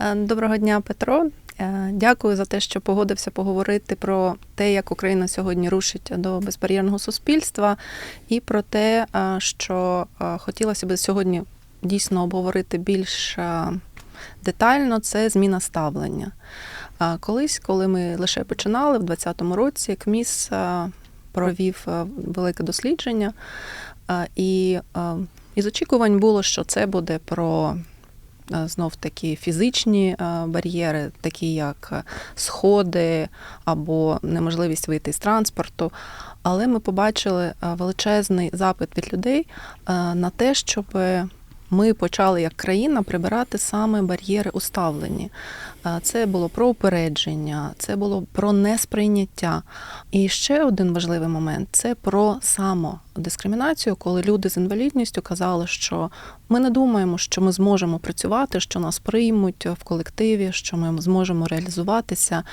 Е, Доброго дня, Петро. Е, Дякую за те, що погодився поговорити про те, як Україна сьогодні рушить до безбар'єрного суспільства, і про те, е, що хотілося б сьогодні дійсно обговорити більш детально, це зміна ставлення. Колись, коли ми лише починали в 2020 році, КМІС провів велике дослідження, і із очікувань було, що це буде про знов таки фізичні е, бар'єри, такі як е, сходи або неможливість вийти з транспорту. Але ми побачили е, величезний запит від людей е, на те, щоб ми почали як країна прибирати саме бар'єри у ставленні. Е, Це було про упередження, це було про несприйняття. І ще один важливий момент це про самодискримінацію, коли люди з інвалідністю казали, що ми не думаємо, що ми зможемо працювати, що нас приймуть в колективі, що ми зможемо реалізуватися.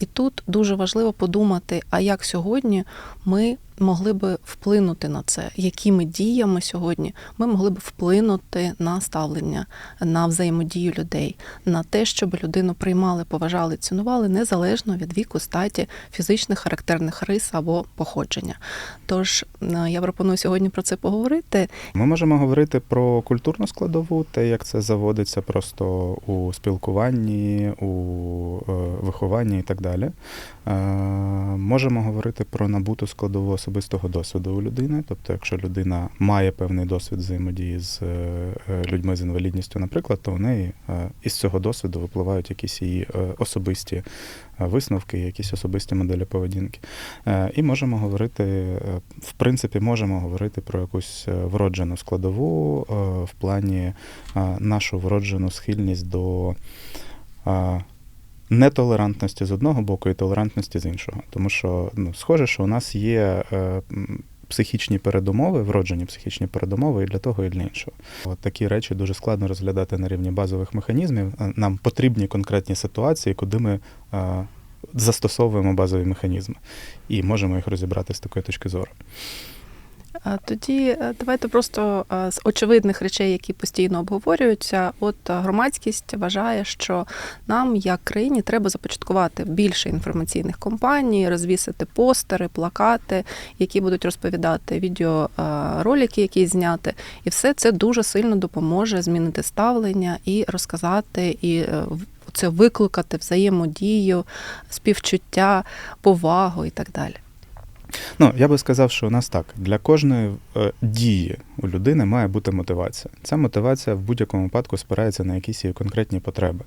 І тут дуже важливо подумати, а як сьогодні ми могли би вплинути на це, якими діями сьогодні ми могли б вплинути на ставлення, на взаємодію людей, на те, щоб людину приймали, поважали, цінували незалежно від віку, статі, фізичних характерних рис або походження. Тож е, я пропоную сьогодні про це поговорити. Ми можемо говорити про культурну складову, те, як це заводиться просто у спілкуванні, у е, вихованні і так далі. Е, Можемо говорити про набуту складову особистого досвіду у людини. Тобто, якщо людина має певний досвід взаємодії з е, людьми з інвалідністю, наприклад, то у неї із цього досвіду випливають якісь її особисті висновки, якісь особисті моделі поведінки. І можемо говорити, в принципі, можемо говорити про якусь е, вроджену складову е, в плані е, нашу вроджену схильність до нетолерантності з одного боку і толерантності з іншого. Тому що ну, схоже, що у нас є. Психічні передумови, вроджені психічні передумови і для того, і для іншого. От такі речі дуже складно розглядати на рівні базових механізмів. Нам потрібні конкретні ситуації, куди ми застосовуємо базові механізми і можемо їх розібрати з такої точки зору. Тоді е, давайте просто е, з очевидних речей, які постійно обговорюються. От е, громадськість вважає, що нам, як країні, треба започаткувати більше інформаційних компаній, розвісити постери, плакати, які будуть розповідати відеоролики, які зняти, і все це дуже сильно допоможе змінити ставлення і розказати і. Це викликати взаємодію, співчуття, повагу і так далі. Ну, я би сказав, що у нас так. Для кожної е, дії у людини має бути мотивація. Ця мотивація в будь-якому випадку спирається на якісь її конкретні потреби.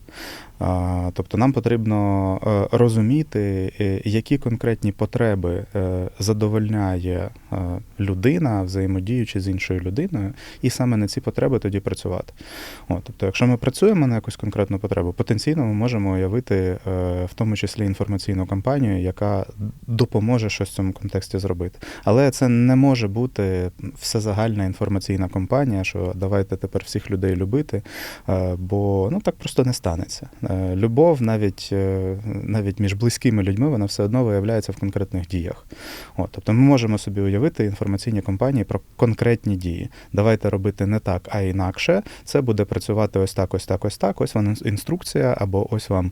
А, тобто нам потрібно е, розуміти, е, які конкретні потреби е, задовольняє е, людина, взаємодіючи з іншою людиною, і саме на ці потреби тоді працювати. От, тобто, якщо ми працюємо на якусь конкретну потребу, потенційно ми можемо уявити е, в тому числі інформаційну кампанію, яка допоможе щось в цьому контексті зробити. Але це не може бути всезагальна інформаційна кампанія, що давайте тепер всіх людей любити, е, бо ну так просто не станеться. Е, Любов навіть, е, навіть між близькими людьми вона все одно виявляється в конкретних діях. От, тобто ми можемо собі уявити інформаційні кампанії про конкретні дії. Давайте робити не так, а інакше. Це буде працювати ось так, ось так, ось так. Ось вам інструкція, або ось вам.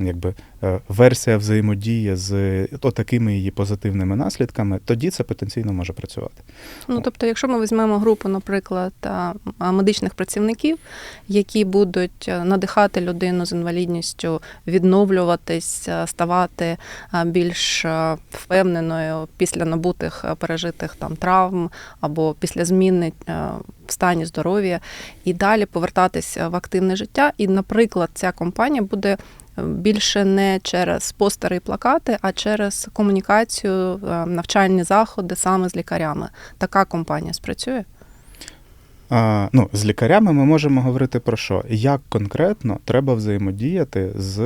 Е, Якби е, версія взаємодії з такими її позитивними наслідками, тоді це потенційно може працювати. Ну, тобто, якщо ми візьмемо групу, наприклад, медичних працівників, які будуть надихати людину з інвалідністю відновлюватись, ставати більш впевненою після набутих пережитих там травм або після зміни в стані здоров'я, і далі повертатися в активне життя. І, наприклад, ця компанія буде е, більше не через постери і плакати, а через комунікацію, е, навчальні заходи саме з лікарями. Така компанія спрацює. А, ну, з лікарями ми можемо говорити про що? Як конкретно треба взаємодіяти з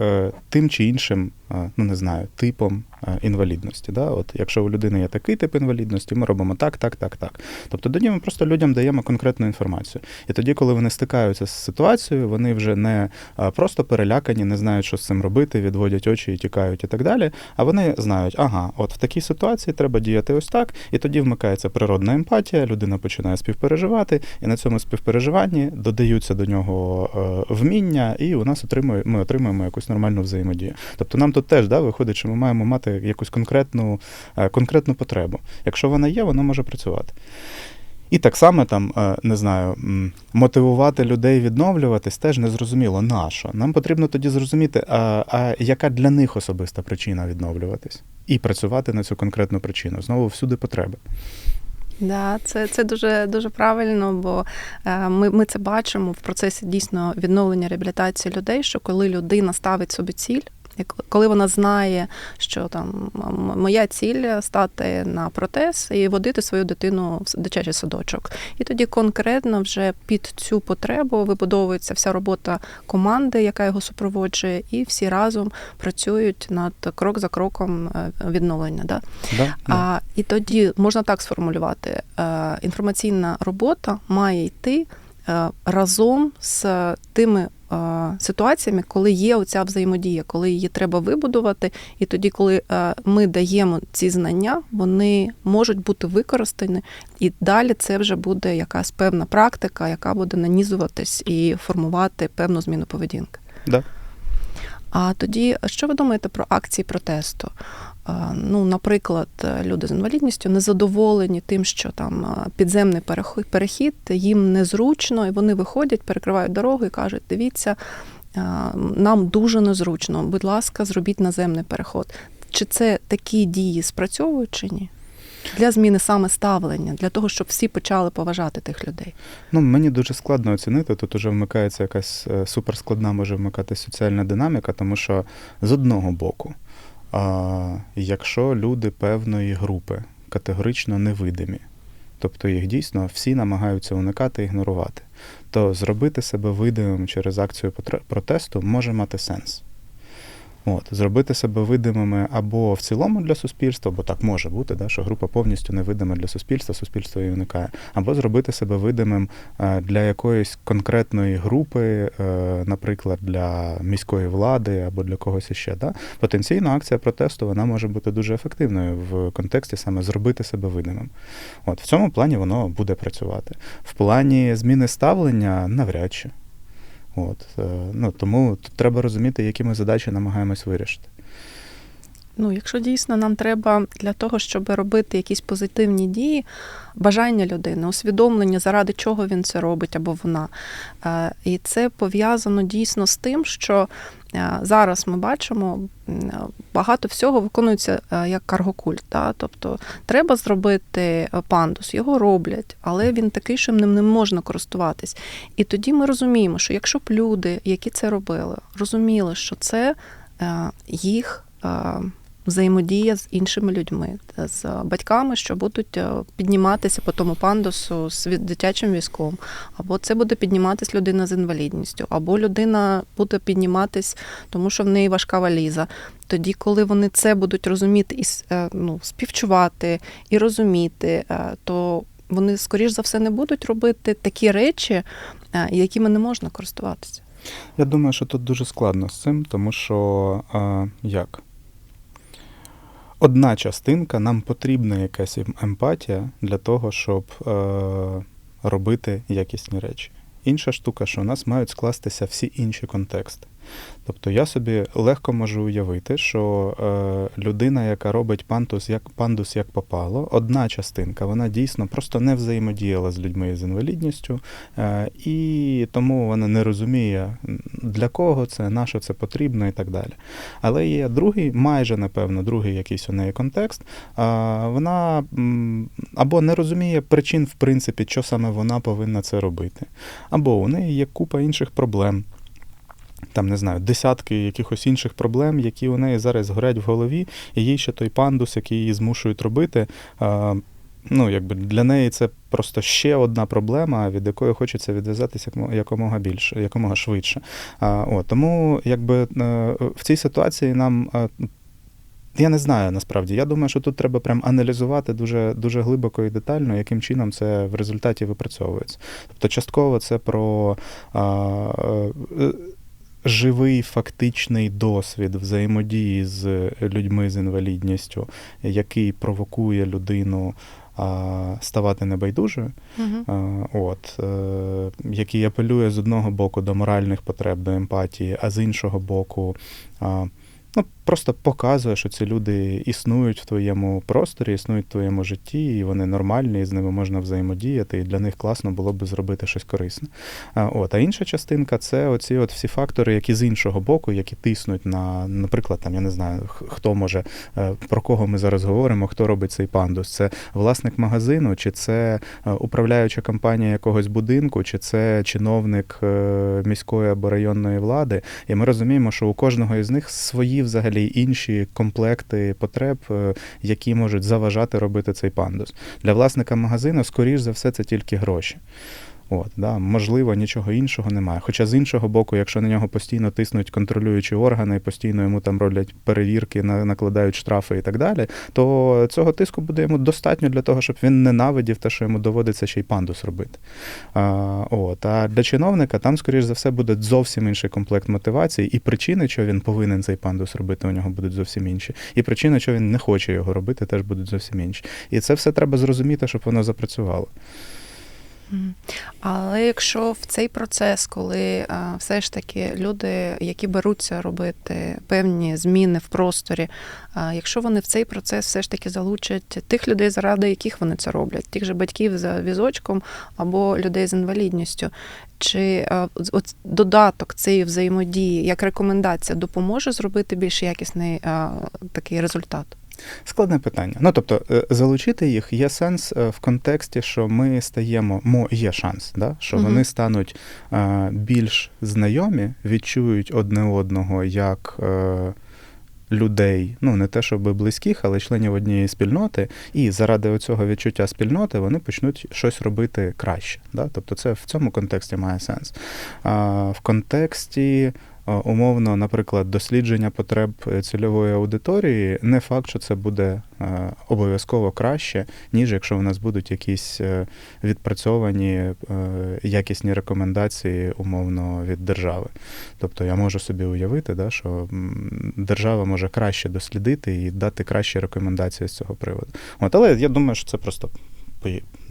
е, тим чи іншим ну не знаю, типом е, інвалідності. Да? От, якщо у людини є такий тип інвалідності, ми робимо так, так, так, так. Тобто тоді ми просто людям даємо конкретну інформацію. І тоді, коли вони стикаються з ситуацією, вони вже не е, просто перелякані, не знають, що з цим робити, відводять очі і тікають і так далі. А вони знають, ага, от в такій ситуації треба діяти ось так, і тоді вмикається природна емпатія, людина починає співпереживати, і на цьому співпереживанні додаються до нього е, вміння, і у нас отримує, ми отримуємо якусь нормальну взаємодію. Тобто нам тут теж да, виходить, що ми маємо мати якусь конкретну, е, конкретну потребу. Якщо вона є, вона може працювати. І так само там, е, не знаю, мотивувати людей відновлюватись теж незрозуміло на. Нам потрібно тоді зрозуміти, а, а яка для них особиста причина відновлюватись, і працювати на цю конкретну причину. Знову всюди потреби. Да, це, це дуже дуже правильно, бо е, ми, ми це бачимо в процесі дійсно відновлення реабілітації людей, що коли людина ставить собі ціль. Коли вона знає, що там моя ціль стати на протез і водити свою дитину в дитячий садочок, і тоді конкретно вже під цю потребу вибудовується вся робота команди, яка його супроводжує, і всі разом працюють над крок за кроком е, відновлення. Да? Да? Да. А, і тоді можна так сформулювати: е, інформаційна робота має йти е, разом з тими ситуаціями, коли є оця взаємодія, коли її треба вибудувати, і тоді, коли е, ми даємо ці знання, вони можуть бути використані, і далі це вже буде якась певна практика, яка буде нанізуватись і формувати певну зміну поведінки. Да. А тоді, що ви думаєте про акції протесту? Ну, наприклад, люди з інвалідністю незадоволені тим, що там підземний переход- перехід їм незручно, і вони виходять, перекривають дорогу і кажуть: дивіться, нам дуже незручно, будь ласка, зробіть наземний переход. Чи це такі дії спрацьовують чи ні? Для зміни саме ставлення, для того, щоб всі почали поважати тих людей. Ну, мені дуже складно оцінити. Тут уже вмикається якась е, суперскладна може вмикати соціальна динаміка, тому що з одного боку, а, якщо люди певної групи категорично невидимі, тобто їх дійсно всі намагаються уникати ігнорувати, то зробити себе видимим через акцію протесту може мати сенс. От, зробити себе видимими або в цілому для суспільства, бо так може бути, да, що група повністю невидима для суспільства, суспільство її уникає, або зробити себе видимим е, для якоїсь конкретної групи, е, наприклад, для міської влади або для когось іще. Да? Потенційно акція протесту вона може бути дуже ефективною в контексті саме зробити себе видимим. От в цьому плані воно буде працювати. В плані зміни ставлення навряд чи. От, е, ну, тому тут треба розуміти, які ми задачі намагаємось вирішити. Ну, якщо дійсно нам треба для того, щоб робити якісь позитивні дії, бажання людини, усвідомлення, заради чого він це робить або вона. Е, І це пов'язано дійсно з тим, що зараз ми бачимо, багато всього виконується е, як каргокульт. Да? Тобто треба зробити е, пандус, його роблять, але він такий, що ним не можна користуватись. І тоді ми розуміємо, що якщо б люди, які це робили, розуміли, що це е, їх. Взаємодія з іншими людьми, з батьками, що будуть е, підніматися по тому пандусу з дитячим візком, або це буде підніматись людина з інвалідністю, або людина буде підніматись, тому що в неї важка валіза. Тоді, коли вони це будуть розуміти і е, ну, співчувати і розуміти, е, то вони, скоріш за все, не будуть робити такі речі, якими не можна користуватися. Я думаю, що тут дуже складно з цим, тому що а, як? Одна частинка, нам потрібна якась ем- емпатія для того, щоб е, робити якісні речі. Інша штука, що у нас мають скластися всі інші контексти. Тобто я собі легко можу уявити, що е, людина, яка робить пандус як, пандус як попало, одна частинка, вона дійсно просто не взаємодіяла з людьми з інвалідністю, е, і тому вона не розуміє, для кого це, на що це потрібно і так далі. Але є другий, майже напевно, другий якийсь у неї контекст. А, вона або не розуміє причин, в принципі, що саме вона повинна це робити, або у неї є купа інших проблем. Там не знаю, десятки якихось інших проблем, які у неї зараз горять в голові, і їй ще той пандус, який її змушують робити, ну, якби для неї це просто ще одна проблема, від якої хочеться відв'язатися якомога більше, якомога швидше. А, тому якби е, в цій ситуації нам. е, Я не знаю насправді. Я думаю, що тут треба прям аналізувати дуже, дуже глибоко і детально, яким чином це в результаті випрацьовується. Тобто, частково це про а, е, живий фактичний досвід взаємодії з людьми з інвалідністю, який провокує людину ставати небайдужою. uh-huh. От, е, який апелює з одного боку до моральних потреб, до емпатії, а з іншого боку, ну, просто показує, що ці люди існують в твоєму просторі, існують в твоєму житті, і вони нормальні, і з ними можна взаємодіяти, і для них класно було би зробити щось корисне. А, от, а інша частинка це оці от всі фактори, які з іншого боку, які тиснуть на, наприклад, там, я не знаю, хто може, е, про кого ми зараз говоримо, хто робить цей пандус. Це власник магазину, чи це е, управляюча компанія якогось будинку, чи це чиновник е, міської або районної влади. І ми розуміємо, що у кожного із них свої взагалі інші комплекти потреб, е, які можуть заважати робити цей пандус. Для власника магазину, скоріш за все, це тільки гроші. От, да, можливо, нічого іншого немає. Хоча з іншого боку, якщо на нього постійно тиснуть контролюючі органи, постійно йому там роблять перевірки, на- накладають штрафи і так далі, то цього тиску буде йому достатньо для того, щоб він ненавидів те, що йому доводиться ще й пандус робити. А, от, а для чиновника там, скоріш за все, буде зовсім інший комплект мотивацій, і причини, що він повинен цей пандус робити, у нього будуть зовсім інші. І причини, що він не хоче його робити, теж будуть зовсім інші. І це все треба зрозуміти, щоб воно запрацювало. Але якщо в цей процес, коли все ж таки люди, які беруться робити певні зміни в просторі, якщо вони в цей процес все ж таки залучать тих людей, заради яких вони це роблять, тих же батьків за візочком або людей з інвалідністю, чи а, от додаток цієї взаємодії як рекомендація допоможе зробити більш якісний такий результат? Складне питання. Ну тобто, е, залучити їх є сенс е, в контексті, що ми стаємо, мо є шанс, да? що Мгм. вони стануть е, більш знайомі, відчують одне одного як. е, Людей, ну не те, щоб близьких, але членів однієї спільноти, і заради цього відчуття спільноти вони почнуть щось робити краще. Да? Тобто, це в цьому контексті має сенс. А в контексті умовно, наприклад, дослідження потреб е, цільової аудиторії, не факт, що це буде е, обов'язково краще, ніж якщо в нас будуть якісь е, відпрацьовані якісні рекомендації, умовно, від держави. Тобто я можу собі уявити, да, що держава може краще дослідити і дати кращі рекомендації з цього приводу. От, але я думаю, що це просто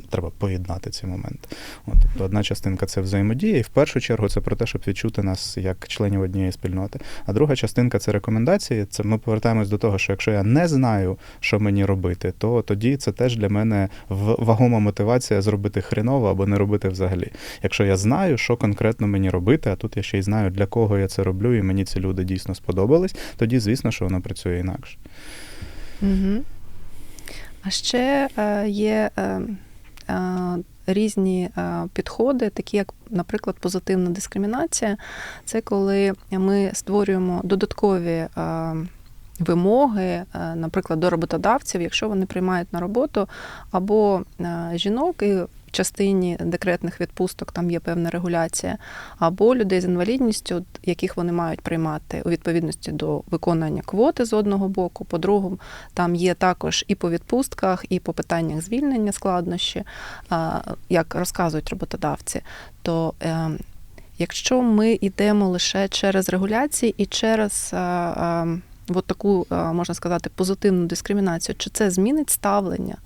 треба поєднати ці моменти. От, тобто одна частинка це взаємодія, і в першу чергу це про те, щоб відчути нас як членів однієї спільноти. А друга частинка це рекомендації. Це ми повертаємось до того, що якщо я не знаю, що мені робити, то тоді це теж для мене вагома мотивація зробити хреново або не робити взагалі. Якщо я знаю, що конкретно мені робити, а тут я ще й знаю, для кого я це роблю, і мені ці люди дійсно сподобались, тоді звісно, що воно працює інакше. Угу. А ще е, є е, е, різні підходи, такі як, наприклад, позитивна дискримінація. Це коли ми створюємо додаткові. Вимоги, наприклад, до роботодавців, якщо вони приймають на роботу або жінок, і в частині декретних відпусток там є певна регуляція, або людей з інвалідністю, яких вони мають приймати у відповідності до виконання квоти з одного боку, по-другому, там є також і по відпустках, і по питаннях звільнення складнощі, як розказують роботодавці. То е, якщо ми йдемо лише через регуляції і через. е, е, От таку, можна сказати, позитивну дискримінацію, чи це змінить ставлення?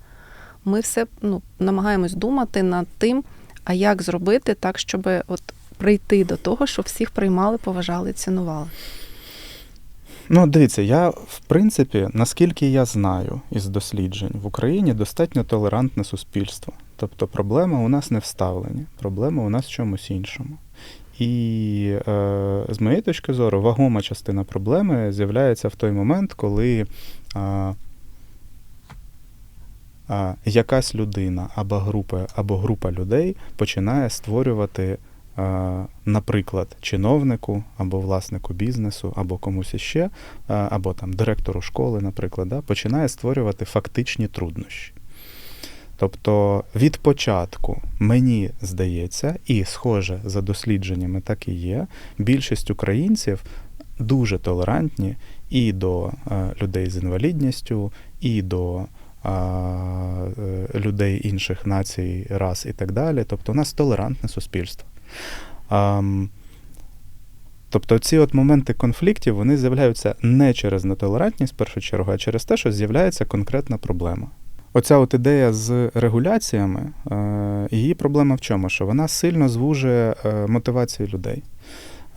Ми все ну, намагаємось думати над тим, а як зробити так, щоб от прийти до того, що всіх приймали, поважали, цінували. Ну, дивіться, я в принципі, наскільки я знаю із досліджень, в Україні достатньо толерантне суспільство. Тобто проблема у нас не в проблема у нас в чомусь іншому. І е, з моєї точки зору, вагома частина проблеми з'являється в той момент, коли е, якась людина або група, або група людей починає створювати наприклад, чиновнику або власнику бізнесу, або комусь іще, або там директору школи, наприклад, да, починає створювати фактичні труднощі. Тобто від початку мені здається, і схоже за дослідженнями так і є, більшість українців дуже толерантні і до людей з інвалідністю, і до людей інших націй, рас і так далі. Тобто у нас толерантне суспільство. Тобто ці от моменти конфліктів вони з'являються не через нетолерантність в першу чергу, а через те, що з'являється конкретна проблема. Оця от ідея з регуляціями, е, її проблема в чому? Що вона сильно звужує е, мотивацію людей.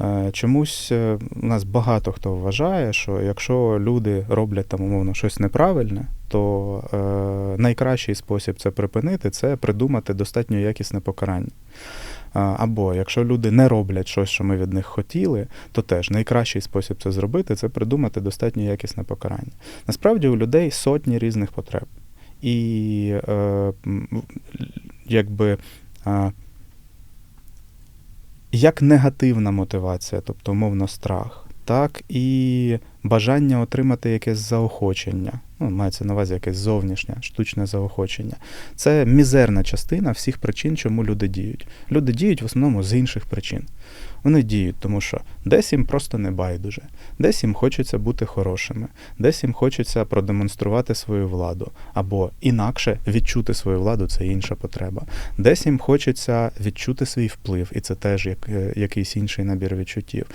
Е, Чомусь е, у нас багато хто вважає, що якщо люди роблять там умовно щось неправильне, то е, найкращий спосіб це припинити це придумати достатньо якісне покарання. Або якщо люди не роблять щось, що ми від них хотіли, то теж найкращий спосіб це зробити це придумати достатньо якісне покарання. Насправді у людей сотні різних потреб. І е, якби е, як негативна мотивація, тобто умовно страх, так? І бажання отримати якесь заохочення. Ну, мається на увазі якесь зовнішнє, штучне заохочення. Це мізерна частина всіх причин, чому люди діють. Люди діють в основному з інших причин. Вони діють, тому що десь їм просто не байдуже, десь їм хочеться бути хорошими, десь їм хочеться продемонструвати свою владу, або інакше відчути свою владу це інша потреба. Десь їм хочеться відчути свій вплив, і це теж як, е, якийсь інший набір відчуттів.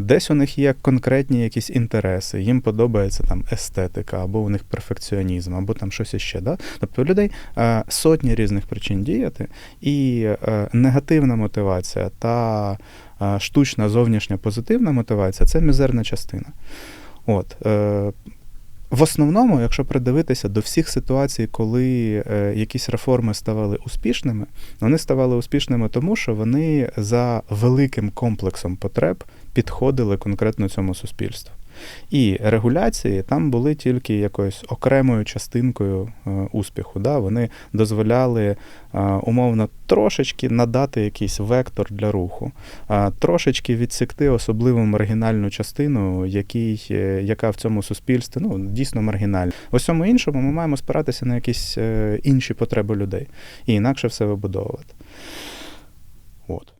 Десь у них є конкретні якісь інтереси, їм подобається там естетика, або у них перфекціонізм, або там щось іще. Да? Тобто у людей е, сотні різних причин діяти, і е, негативна мотивація та е, штучна зовнішня позитивна мотивація це мізерна частина. От, в основному, якщо придивитися до всіх ситуацій, коли е, якісь реформи ставали успішними, вони ставали успішними тому, що вони за великим комплексом потреб підходили конкретно цьому суспільству. І регуляції там були тільки якоюсь окремою частинкою е, успіху. Да? Вони дозволяли е, умовно трошечки надати якийсь вектор для руху, трошечки відсікти особливу маргінальну частину, який, е, яка в цьому суспільстві ну, дійсно маргінальна. В усьому іншому ми маємо спиратися на якісь інші потреби людей і інакше все вибудовувати. От.